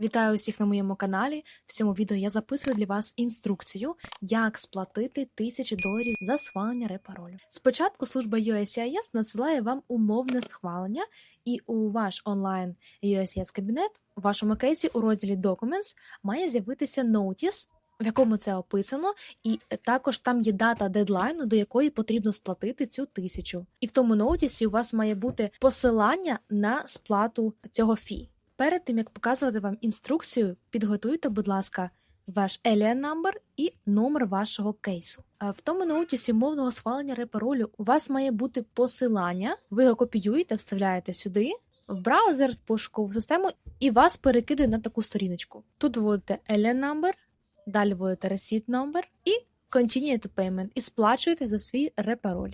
Вітаю усіх на моєму каналі. В цьому відео я записую для вас інструкцію, як сплатити тисячі доларів за схвалення репаролю. Спочатку служба USCIS надсилає вам умовне схвалення, і у ваш онлайн USCIS кабінет у вашому кейсі у розділі Documents має з'явитися notice, в якому це описано, і також там є дата дедлайну, до якої потрібно сплатити цю тисячу. І в тому ноутісі у вас має бути посилання на сплату цього фі. Перед тим як показувати вам інструкцію, підготуйте, будь ласка, ваш Alien Number і номер вашого кейсу. В тому ноутісі мовного схвалення репаролю у вас має бути посилання. Ви його копіюєте, вставляєте сюди. В браузер, в пошукову систему, і вас перекидує на таку сторіночку. Тут вводите Alien Number, далі вводите Receipt Number і Continue to Payment і сплачуєте за свій репароль.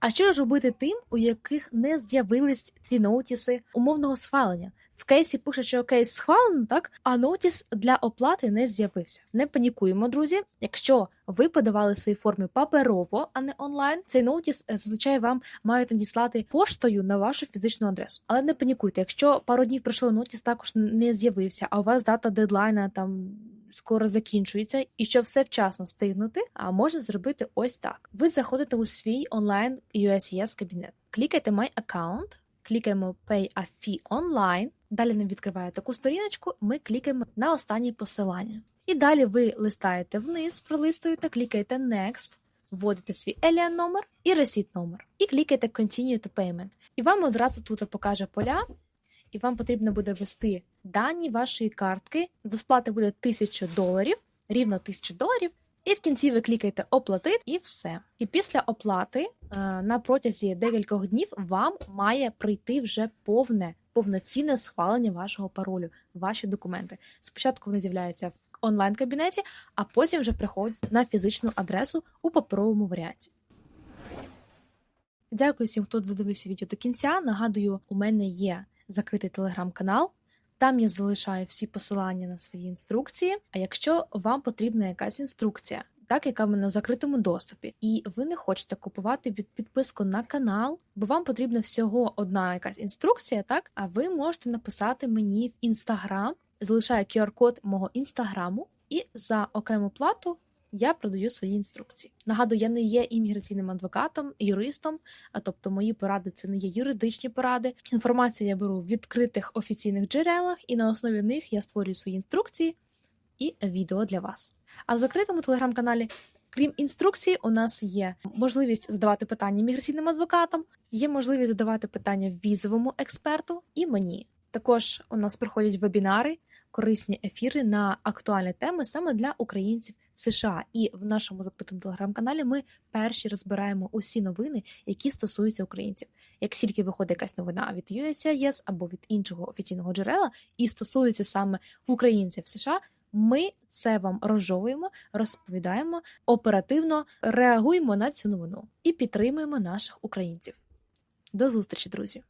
А що ж робити тим, у яких не з'явились ці ноутіси умовного схвалення? В кейсі пише, що кейс схвалено, так, а ноутіс для оплати не з'явився. Не панікуємо, друзі. Якщо ви подавали свої форми паперово, а не онлайн, цей ноутіс е, зазвичай вам мають надіслати поштою на вашу фізичну адресу. Але не панікуйте, якщо пару днів пройшло, ноутіс також не з'явився, а у вас дата дедлайна там. Скоро закінчується, і щоб все вчасно стигнути, а можна зробити ось так: ви заходите у свій онлайн USES кабінет, клікайте My Account, клікаємо Pay a Fee Online. Далі нам відкриває таку сторіночку. Ми клікаємо на останнє посилання. І далі ви листаєте вниз, пролистуєте, клікаєте Next, вводите свій Alien номер і Receipt номер. І клікаєте Continue to Payment. І вам одразу тут покаже поля, і вам потрібно буде ввести дані вашої картки. До сплати буде 1000 доларів, рівно 1000 доларів. І в кінці ви клікаєте оплатити і все. І після оплати е, на протязі декількох днів вам має прийти вже повне, повноцінне схвалення вашого паролю, ваші документи. Спочатку вони з'являються в онлайн-кабінеті, а потім вже приходять на фізичну адресу у паперовому варіанті. Дякую всім, хто додивився відео до кінця. Нагадую, у мене є закритий телеграм-канал. Там я залишаю всі посилання на свої інструкції. А якщо вам потрібна якась інструкція, так яка в в закритому доступі, і ви не хочете купувати від підписку на канал, бо вам потрібна всього одна якась інструкція, так а ви можете написати мені в інстаграм, залишаю QR-код мого інстаграму, і за окрему плату я продаю свої інструкції. Нагадую, я не є імміграційним адвокатом, юристом, а тобто мої поради це не є юридичні поради. Інформацію я беру в відкритих офіційних джерелах, і на основі них я створюю свої інструкції і відео для вас. А в закритому телеграм-каналі, крім інструкцій, у нас є можливість задавати питання міграційним адвокатам, є можливість задавати питання візовому експерту і мені. Також у нас проходять вебінари, корисні ефіри на актуальні теми саме для українців в США. І в нашому закритому телеграм-каналі ми перші розбираємо усі новини, які стосуються українців. Як тільки виходить якась новина від USCIS або від іншого офіційного джерела і стосується саме українців в США. Ми це вам розжовуємо, розповідаємо, оперативно реагуємо на цю новину і підтримуємо наших українців. До зустрічі, друзі!